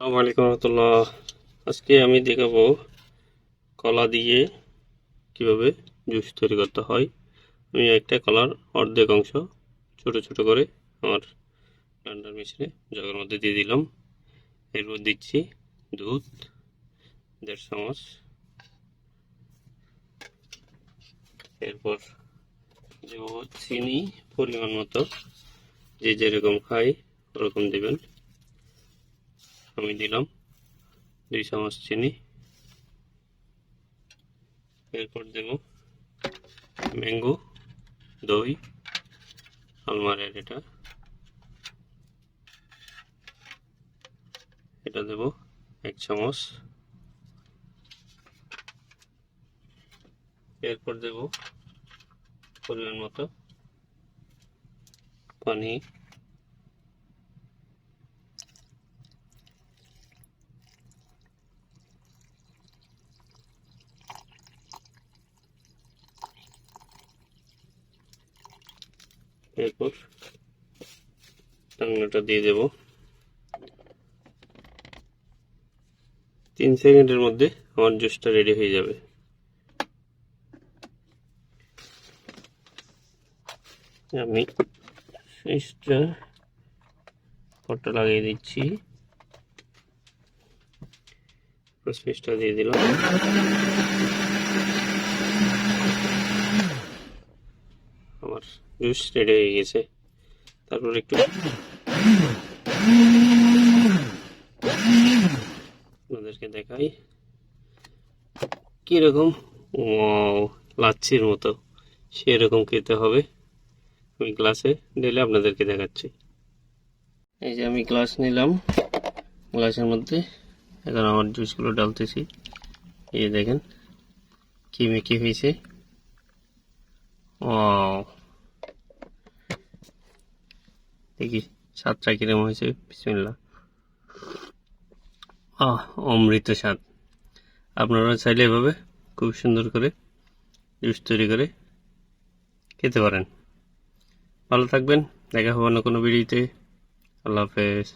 আসসালামু আলাইকুম রহমতুল্লাহ। আজকে আমি দেখাবো কলা দিয়ে কীভাবে জুস তৈরি করতে হয়। আমি একটা কলার অর্ধেক অংশ ছোট ছোট করে আমার ব্লেন্ডার মেশিনে জগের মধ্যে দিয়ে দিলাম। এরপর দিচ্ছি দুধ, দেড় চামচ। এরপর দেব চিনি পরিমাণ মতো। যে যেরকম খায় ওরকম দেবেন। আমি দিলাম। দুই চামচ চিনি। এরপর দেব ম্যাঙ্গো, দই আলমারের এটা। এটা দেব এক চামচ। এরপর দেব পরিমাণ মতো পানি। এরপর টাংনাটা দিয়ে দেব। তিন সেকেন্ডের মধ্যে আমার জুসটা রেডি হয়ে যাবে। আমি সুইচটা পটটা লাগিয়ে দিচ্ছি। সুইচটা দিয়ে দিলাম আমার জুস রেডি হয়ে গেছে। তারপর একটু আপনাদেরকে দেখাই। কীরকম? লাচ্ছির মতো। সেরকম খেতে হবে। আমি গ্লাসে ঢেলে আপনাদেরকে দেখাচ্ছি। এই যে আমি গ্লাস নিলাম। গ্লাসের মধ্যে এখন আমার জুসগুলো ডালতেছি এই দেখেন, কি মেকি হয়েছে। ও দেখি স্বাদটা কিরম হয়েছে? বিসমিল্লা আহ, অমৃত স্বাদ। আপনারা চাইলে এভাবে খুব সুন্দর করে জুস তৈরি করে খেতে পারেন। ভালো থাকবেন, দেখা হবে না কোনো ভিডিওতে। আল্লাহ হাফেজ।